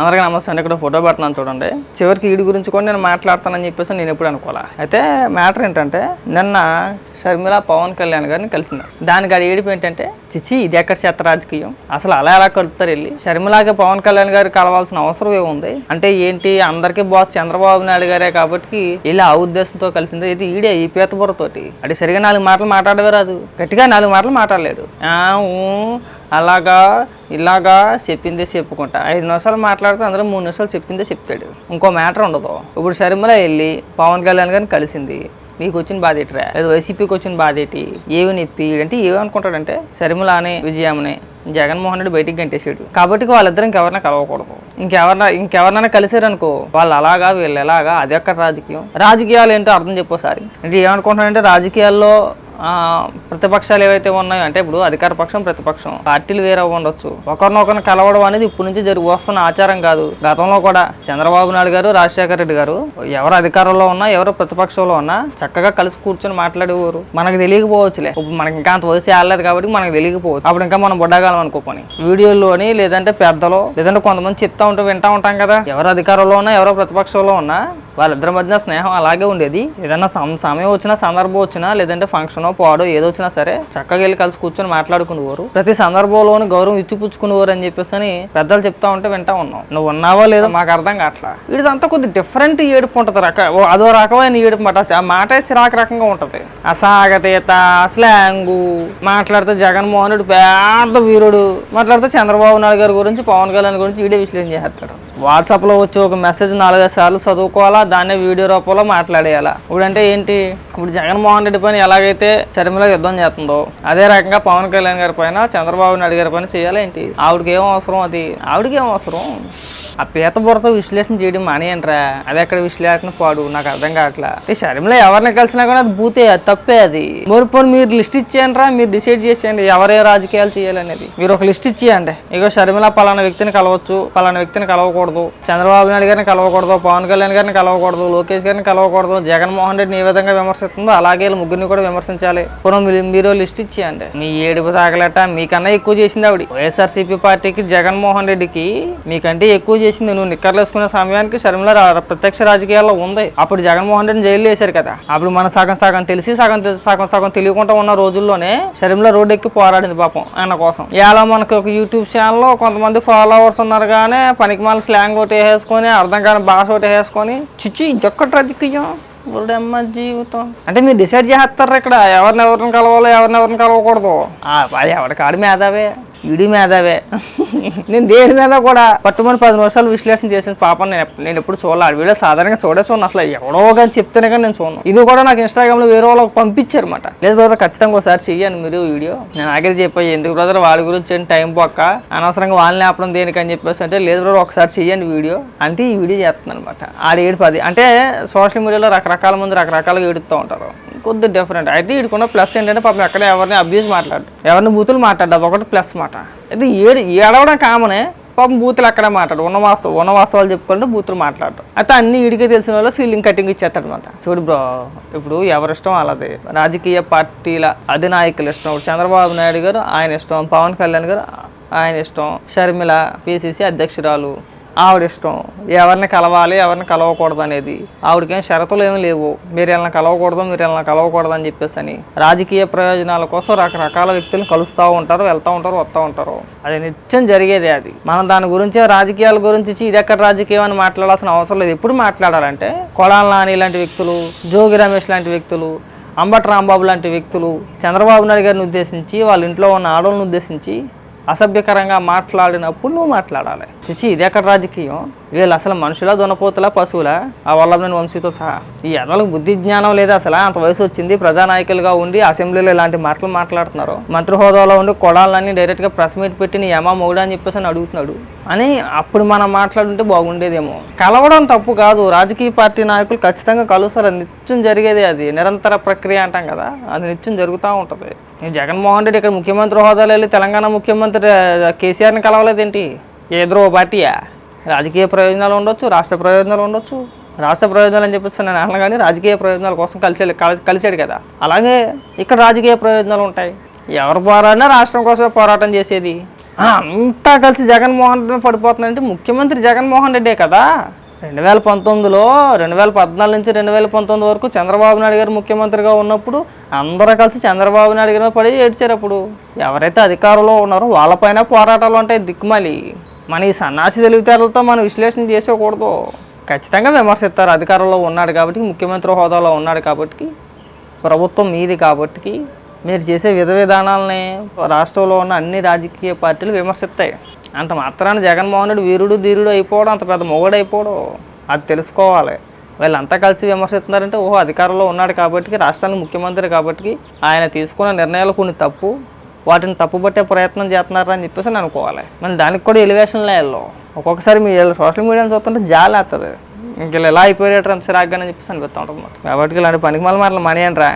అందరికీ నమస్తే అండి. ఇక్కడ ఫోటో పెడుతున్నాను చూడండి. చివరికి వీడి గురించి కూడా నేను మాట్లాడతానని చెప్పేసి నేను ఎప్పుడు అనుకోవాలా? అయితే మ్యాటర్ ఏంటంటే నిన్న షర్మిల పవన్ కళ్యాణ్ గారిని కలిసింది. దానికి అది ఏడిపి ఏంటంటే చిచి ఇది ఎక్కడ చెత్త రాజకీయం? అసలు అలా ఎలా కలుపుతారు వెళ్ళి? షర్మిలాగా పవన్ కళ్యాణ్ గారు కలవాల్సిన అవసరం ఏముంది అంటే ఏంటి అందరికీ బాస్ చంద్రబాబు నాయుడు గారే కాబట్టి ఇలా ఆ ఉద్దేశంతో కలిసింది. ఇది ఈడే ఈ పీతబుర్రతోటి అది సరిగా నాలుగు మాటలు మాట్లాడవే రాదు. గట్టిగా నాలుగు మాటలు మాట్లాడలేడు. అలాగా ఇలాగా చెప్పిందే చెప్పుకుంటా. ఐదు నిమిషాలు మాట్లాడితే అందరూ మూడు నిమిషాలు చెప్పిందే చెప్తాడు. ఇంకో మ్యాటర్ ఉండదు. ఇప్పుడు షర్మిల వెళ్ళి పవన్ కళ్యాణ్ గారిని కలిసింది. నీకు వచ్చిన బాధ రా లేదు వైసీపీకి వచ్చిన బాధ ఏంటి? ఏవి నొప్పి అంటే ఏమనుకుంటాడంటే అనుకుంటాడంటే అని విజయమ్మని జగన్మోహన్ రెడ్డి బయటికి గంటేసాడు కాబట్టి వాళ్ళిద్దరు ఇంకెవరినా కలవకూడదు. ఇంకెవరిన ఇంకెవరినైనా కలిసారనుకో వాళ్ళు అలాగా వీళ్ళు ఎలాగా అది ఎక్కడ రాజకీయం. రాజకీయాలు ఏంటో అర్థం చెప్పోసారి అంటే ఏమనుకుంటున్నాడంటే రాజకీయాల్లో ప్రతిపక్షాలు ఏవైతే ఉన్నాయో అంటే ఇప్పుడు అధికార పక్షం ప్రతిపక్షం పార్టీలు వేరే ఉండొచ్చు. ఒకరినొకరిని కలవడం అనేది ఇప్పటి నుంచి జరిగి వస్తున్న ఆచారం కాదు. గతంలో కూడా చంద్రబాబు నాయుడు గారు రాజశేఖర రెడ్డి గారు ఎవరు అధికారంలో ఉన్నా ఎవరు ప్రతిపక్షంలో ఉన్నా చక్కగా కలిసి కూర్చొని మాట్లాడేవారు. మనకు తెలియకపోవచ్చులే. మనకి ఇంకా అంత వయసు ఆడలేదు కాబట్టి మనకు తెలియకపోవచ్చు. అప్పుడు ఇంకా మనం బుడ్డగాలం అనుకోపని. వీడియోల్లోని లేదంటే పెద్దలో లేదంటే కొంతమంది చెప్తా ఉంటూ వింటా ఉంటాం కదా. ఎవరు అధికారంలో ఉన్నా ఎవరో ప్రతిపక్షంలో ఉన్నా వాళ్ళిద్దరి మధ్య స్నేహం అలాగే ఉండేది. ఏదైనా సమయం వచ్చినా సందర్భం వచ్చినా లేదంటే ఫంక్షన్ పాడో ఏదో వచ్చినా సరే చక్కగా వెళ్ళి కలిసి కూర్చొని మాట్లాడుకునేవారు. ప్రతి సందర్భంలోనూ గౌరవం ఇచ్చిపుచ్చుకునేవారు అని చెప్పేసి అని పెద్దలు చెప్తా ఉంటే వింటా ఉన్నాం. నువ్వు ఉన్నావో లేదో మాకు అర్థం కావట్లా. వీడిదంతా కొద్ది డిఫరెంట్ ఏడుపు ఉంటుంది. రక అదో రకమైన ఏడుపు మాట. ఆ మాట చిరాకు రకంగా ఉంటుంది. అసాగతీత స్లాంగు మాట్లాడితే జగన్మోహన్ రెడ్డి పెద్ద వీరుడు. మాట్లాడితే చంద్రబాబు నాయుడు గారి గురించి పవన్ కళ్యాణ్ గురించి వీడియో విశ్లేషణ చేస్తాడు. వాట్సాప్లో వచ్చి ఒక మెసేజ్ నాలుగైదు సార్లు చదువుకోవాలా? దాన్నే వీడియో రూపంలో మాట్లాడేయాలా? ఇప్పుడంటే ఏంటి? ఇప్పుడు జగన్మోహన్ రెడ్డి పైన ఎలాగైతే చర్మిల యుద్ధం చేస్తుందో అదే రకంగా పవన్ కళ్యాణ్ గారి పైన చంద్రబాబు నాయుడు గారి పైన చేయాలా ఏంటి? ఆవిడకి ఏం అవసరం అది? ఆవిడకి ఏం అవసరం? ఆ పీత బుర్రతో విశ్లేషణ చేయడం మానేయంట్రా అది ఎక్కడ విశ్లేషణ? పాడు నాకు అర్థం కావట్లా. శరీరంలో ఎవరిని కలిసినా కూడా అది భూతే అది తప్పే అది. మరిపోయి మీరు లిస్ట్ ఇచ్చేయండిరా మీరు డిసైడ్ చేసేయండి ఎవరే రాజకీయాలు చేయాలనేది. మీరు ఒక లిస్ట్ ఇచ్చేయండి. ఇగో షర్మిల పలానా వ్యక్తిని కలవచ్చు పలానా వ్యక్తిని కలవకూడదు చంద్రబాబు నాయుడు గారిని కలవకూడదు పవన్ కళ్యాణ్ గారిని కలవకూడదు లోకేష్ గారిని కలవకూడదు జగన్మోహన్ రెడ్డిని ఏ విధంగా విమర్శిస్తుందో అలాగే ముగ్గురిని కూడా విమర్శించాలి. పూర్వం మీరు లిస్ట్ ఇచ్చేయండి. మీ ఏడుపు తాగలేట మీకన్నా ఎక్కువ చేసింది ఆవిడ. వైఎస్ఆర్సీపీ పార్టీకి జగన్మోహన్ రెడ్డికి మీకంటే ఎక్కువ చేసింది నువ్వు నిక్కర్లు వేసుకున్న సమయానికి షర్మిల ప్రత్యక్ష రాజకీయాల్లో ఉంది. అప్పుడు జగన్మోహన్ రెడ్డి జైలు వేశారు కదా. అప్పుడు మన సగం సగం తెలిసి సగం సగం సగం తెలియకుండా ఉన్న రోజుల్లోనే షర్మిల రోడ్ ఎక్కి పోరాడింది పాపం ఆయన కోసం. ఇలా మనకు ఒక యూట్యూబ్ ఛానల్లో కొంతమంది ఫాలోవర్స్ ఉన్నారు కానీ పనికి మాల స్లాంగ్ ఒకటి వేసుకొని అర్థం కాని భాష ఒకటి వేసుకొని చిచ్చి జొక్కటి రాజకీయం ఒరేమ్మ జీవితం. అంటే మీరు డిసైడ్ చేస్తారు ఇక్కడ? ఎవరిని ఎవరిని కలవాలో ఎవరిని ఎవరిని కలవకూడదు? అది ఎవరి కాడి మేధావే? ఇడి మేధావే. నేను దేని మీద కూడా పట్టుమని పది నిమిషాలు విశ్లేషణ చేసిన పాపం నేను నేను ఎప్పుడు చూడాలి. ఆ వీడియో సాధారణంగా చూడే చూడను. అసలు ఎవడో కానీ చెప్తేనే కానీ నేను చూడను. ఇది కూడా నాకు ఇన్స్టాగ్రామ్లో వేరే వాళ్ళకి పంపించారు అనమాట లేదు బ్రదర్ ఖచ్చితంగా ఒకసారి చెయ్యండి మీరు వీడియో. నేను ఆఖరి చెప్పాయి ఎందుకు బ్రదర్ వాళ్ళ గురించి టైం పక్క? అనవసరంగా వాళ్ళని ఆపడం దేనికి అని చెప్పేసి అంటే లేదు బ్రదర్ ఒకసారి చెయ్యండి వీడియో. అంటే ఈ వీడియో చేస్తున్నాను అనమాట ఆడ ఏడు పది అంటే సోషల్ మీడియాలో రకరకాల మంది రకరకాలుగా ఏడుస్తూ ఉంటారు. కొద్ది డిఫరెంట్ అయితే వీడుకున్న ప్లస్ ఏంటంటే పాపం ఎక్కడ ఎవరిని అబ్యూస్ మాట్లాడు ఎవరిని బూతులు మాట్లాడు ఒకటి ప్లస్ మాట. అయితే ఏడు ఏడవడం కామనే పాపం బూతులు అక్కడే మాట్లాడు ఉన్న వాస్తవ ఉన్న వాస్తవాలు చెప్పుకుంటే బూతులు మాట్లాడు అయితే అన్ని ఇడికే తెలిసిన వాళ్ళు ఫీలింగ్ కటింగ్ ఇచ్చేస్తాడు అనమాట. చూడు బ్రో ఇప్పుడు ఎవరిష్టం అలాదే రాజకీయ పార్టీల అధినాయకుల ఇష్టం. ఇప్పుడు చంద్రబాబు నాయుడు గారు ఆయన ఇష్టం పవన్ కళ్యాణ్ గారు ఆయన ఇష్టం. షర్మిల పిసిసి అధ్యక్షురాలు. ఆవిడ ఇష్టం. ఎవరిని కలవాలి ఎవరిని కలవకూడదు అనేది. ఆవిడకేం షరతులు ఏమి లేవు. మీరు వెళ్ళిన కలవకూడదు మీరు వెళ్ళిన కలవకూడదు అని చెప్పేసి అని రాజకీయ ప్రయోజనాల కోసం రకరకాల వ్యక్తులను కలుస్తూ ఉంటారు వెళ్తూ ఉంటారు వస్తూ ఉంటారు. అది నిత్యం జరిగేదే అది. మనం దాని గురించి రాజకీయాల గురించి ఇది ఎక్కడ రాజకీయం అని మాట్లాడాల్సిన అవసరం లేదు. ఎప్పుడు మాట్లాడాలంటే కొడాల నాని లాంటి వ్యక్తులు జోగి రమేష్ లాంటి వ్యక్తులు అంబటి రాంబాబు లాంటి వ్యక్తులు చంద్రబాబు నాయుడు గారిని ఉద్దేశించి వాళ్ళ ఇంట్లో ఉన్న ఆడవాళ్ళని ఉద్దేశించి అసభ్యకరంగా మాట్లాడినప్పుడు నువ్వు మాట్లాడాలి. చిచి ఇది ఎక్కడ రాజకీయం? వీళ్ళు అసలు మనుషులా దునపోతులా పశువుల? ఆ వల్లభనేని వంశీతో సహా. ఈ ఎదలకు బుద్ధి జ్ఞానం లేదా అసలు? అంత వయసు వచ్చింది ప్రజానాయకులుగా ఉండి అసెంబ్లీలో ఇలాంటి మాటలు మాట్లాడుతున్నారు. మంత్రి హోదాలో ఉండి కొడాలని డైరెక్ట్గా ప్రెస్ మీట్ పెట్టి నీ యమా మొగుడు అని చెప్పేసి అని అడుగుతున్నాడు. అని అప్పుడు మనం మాట్లాడుంటే బాగుండేదేమో. కలవడం తప్పు కాదు. రాజకీయ పార్టీ నాయకులు ఖచ్చితంగా కలుస్తారు. అది నిత్యం జరిగేదే అది. నిరంతర ప్రక్రియ అంటాం కదా. అది నిత్యం జరుగుతూ ఉంటుంది. జగన్మోహన్ రెడ్డి ఇక్కడ ముఖ్యమంత్రి హోదాలో వెళ్ళి తెలంగాణ ముఖ్యమంత్రి కేసీఆర్ని కలవలేదేంటి? ఏదో పార్టీయా? రాజకీయ ప్రయోజనాలు ఉండొచ్చు రాష్ట్ర ప్రయోజనాలు ఉండొచ్చు. రాష్ట్ర ప్రయోజనాలు అని చెప్పేసి నేను అన్నా కానీ రాజకీయ ప్రయోజనాల కోసం కలిసి కలిసాడు కదా. అలాగే ఇక్కడ రాజకీయ ప్రయోజనాలు ఉంటాయి. ఎవరు పోరాడినా రాష్ట్రం కోసమే పోరాటం చేసేది? అంతా కలిసి జగన్మోహన్ రెడ్డి పడిపోతుందంటే ముఖ్యమంత్రి జగన్మోహన్ రెడ్డే కదా. రెండు వేల పంతొమ్మిదిలో రెండు వేల పద్నాలుగు నుంచి రెండు వేల పంతొమ్మిది వరకు చంద్రబాబు నాయుడు గారు ముఖ్యమంత్రిగా ఉన్నప్పుడు అందరూ కలిసి చంద్రబాబు నాయుడు గారి పడి ఏడ్చారు అప్పుడు. ఎవరైతే అధికారంలో ఉన్నారో వాళ్ళపైన పోరాటాలు ఉంటాయి దిక్కుమాలి. మన ఈ సన్నాసి తెలివితేటలతో మనం విశ్లేషణ చేసుకోకూడదు ఖచ్చితంగా విమర్శిస్తారు. అధికారంలో ఉన్నాడు కాబట్టి ముఖ్యమంత్రి హోదాలో ఉన్నాడు కాబట్టి ప్రభుత్వం మీది కాబట్టి మీరు చేసే విధ విధానాలని రాష్ట్రంలో ఉన్న అన్ని రాజకీయ పార్టీలు విమర్శిస్తాయి. అంత మాత్రాన జగన్మోహన్ రెడ్డి వీరుడు ధీరుడు అయిపోవడం అంత పెద్ద మొగుడు అయిపోవడం అది తెలుసుకోవాలి. వీళ్ళంతా కలిసి విమర్శిస్తున్నారంటే ఓహో అధికారంలో ఉన్నాడు కాబట్టి రాష్ట్రానికి ముఖ్యమంత్రి కాబట్టి ఆయన తీసుకున్న నిర్ణయాలు కొన్ని తప్పు. వాటిని తప్పుపట్టే ప్రయత్నం చేస్తున్నారు అని చెప్పేసి నేను అనుకోవాలి. మన దానికి కూడా ఎలివేషన్ లేయాలో ఒక్కొక్కసారి మీ సోషల్ మీడియాని చూస్తుంటే జాలి అవుతుంది ఇంక ఇలా అయిపోయేటంత అని చెప్పేసి అనిపిస్తూ ఉంటుంది కాబట్టి ఇలాంటి పనికి మళ్ళీ మనీ అంటారా